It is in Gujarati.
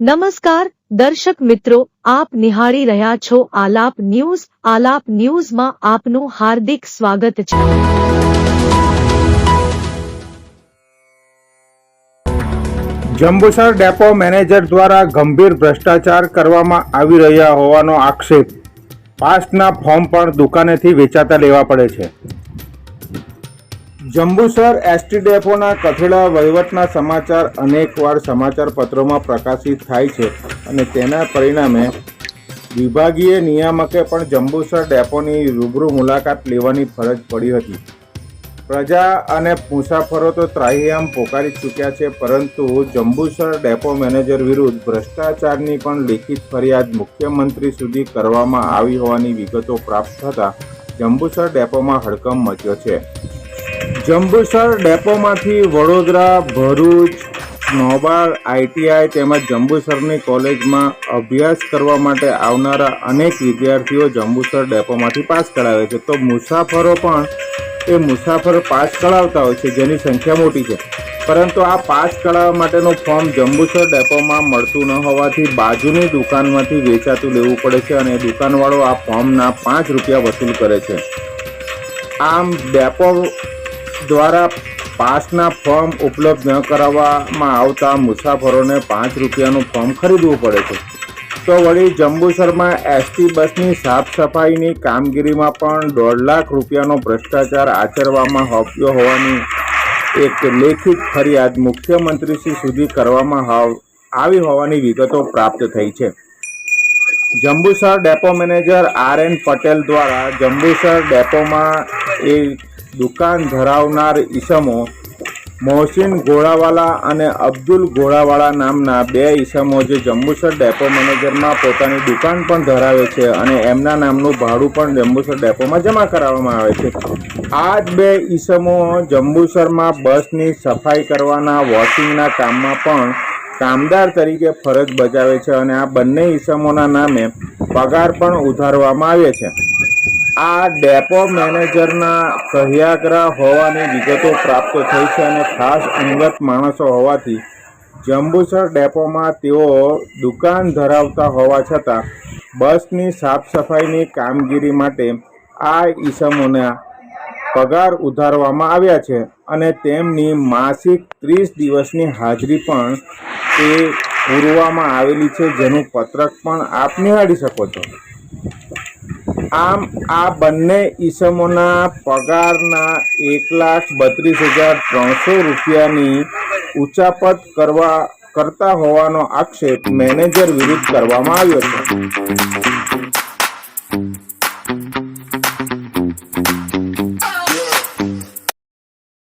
નમસ્કાર, દર્શક મિત્રો, આપ નિહાળી રહ્યા છો આલાપ ન્યૂઝ. આલાપ ન્યૂઝમાં આપનું હાર્દિક સ્વાગત છે. જંબુસર ડેપો મેનેજર દ્વારા ગંભીર ભ્રષ્ટાચાર કરવામાં આવી રહ્યા હોવાનો આક્ષેપ. પાસના ફોર્મ પણ દુકાનેથી વેચાતા લેવા પડે છે. જંબુસર એસટી ડેપોના કથેડા વહીવટના સમાચાર અનેકવાર સમાચાર પત્રોમાં પ્રકાશિત થાય છે અને તેના પરિણામે વિભાગીય નિયામકે પણ જંબુસર ડેપોની રૂબરૂ મુલાકાત લેવાની ફરજ પડી હતી. પ્રજા અને મુસાફરો તો ત્રાહિયામ પોકારી ચૂક્યા છે, પરંતુ જંબુસર ડેપો મેનેજર વિરુદ્ધ ભ્રષ્ટાચારની પણ લેખિત ફરિયાદ મુખ્યમંત્રી સુધી કરવામાં આવી હોવાની વિગતો પ્રાપ્ત થતાં જંબુસર ડેપોમાં હડકંપ મચ્યો છે. જંબુસર ડેપોમાંથી વડોદરા, ભરૂચ નોબાર આઈટીઆઈ તેમજ જંબુસરની કોલેજમાં અભ્યાસ કરવા માટે આવનારા અનેક વિદ્યાર્થીઓ જંબુસર ડેપોમાંથી પાસ કરાવે છે. તો મુસાફરો પણ એ મુસાફર પાસ કઢાવતા હોય છે, જેની સંખ્યા મોટી છે. પરંતુ આ પાસ કઢાવવા માટેનું ફોર્મ જંબુસર ડેપોમાં મળતું ન હોવાથી બાજુની દુકાનમાંથી વેચાતું લેવું પડે છે અને દુકાનવાળો આ ફોર્મના પાંચ રૂપિયા વસૂલ કરે છે. આમ ડેપો દ્વારા પાસના ફોર્મ ઉપલબ્ધ ન કરાવવામાં આવતા મુસાફરોને પાંચ રૂપિયાનું ફોર્મ ખરીદવું પડે છે. તો વળી જંબુસરમાં એસટી બસની સાફ સફાઈની કામગીરીમાં પણ દોઢ લાખ રૂપિયાનો ભ્રષ્ટાચાર આચરવામાં આવ્યો હોવાની એક લેખિત ફરિયાદ મુખ્યમંત્રીશ્રી સુધી કરવામાં આવી હોવાની વિગતો પ્રાપ્ત થઈ છે. Jambusar depot manager R N Patel દ્વારા જંબુસર ડેપોમાં એ દુકાન ધરાવનાર ઈસમો મોહસિન ગોળાવાલા અને અબ્દુલ ગોળાવાલા નામના બે ઈસમો જે જંબુસર ડેપો મેનેજરમાં પોતાની દુકાન પણ ધરાવે છે અને એમના નામનું ભાડું પણ જંબુસર ડેપોમાં જમા કરાવવામાં આવે છે. આ જ બે ઈસમો જંબુસરમાં બસની સફાઈ કરવાના, વોશિંગના કામમાં પણ કામદાર તરીકે ફરજ બજાવે છે અને આ બંને ઈસમોના નામે પગાર પણ ઉધારવામાં આવે છે. આ ડેપો મેનેજરના સહયાગ્રહ હોવાની વિગતો પ્રાપ્ત થઈ છે અને ખાસ અંગત માણસો હોવાથી જંબુસર ડેપોમાં તેઓ દુકાન ધરાવતા હોવા છતાં બસની સાફ સફાઈની કામગીરી માટે આ ઈસમોના પગાર ઉધારવામાં આવ્યા છે અને તેમની માસિક ત્રીસ દિવસની હાજરી પણ તે પૂરવામાં આવેલી છે, જેનું પત્રક પણ આપ નિહાળી શકો છો. આમ આ બંને ઈસમોના પગારના એક લાખ બત્રીસ હજાર ત્રણસો રૂપિયાની ઉચાપત કરવા, કરતા હોવાનો આક્ષેપ મેનેજર વિરુદ્ધ કરવામાં આવ્યો છે.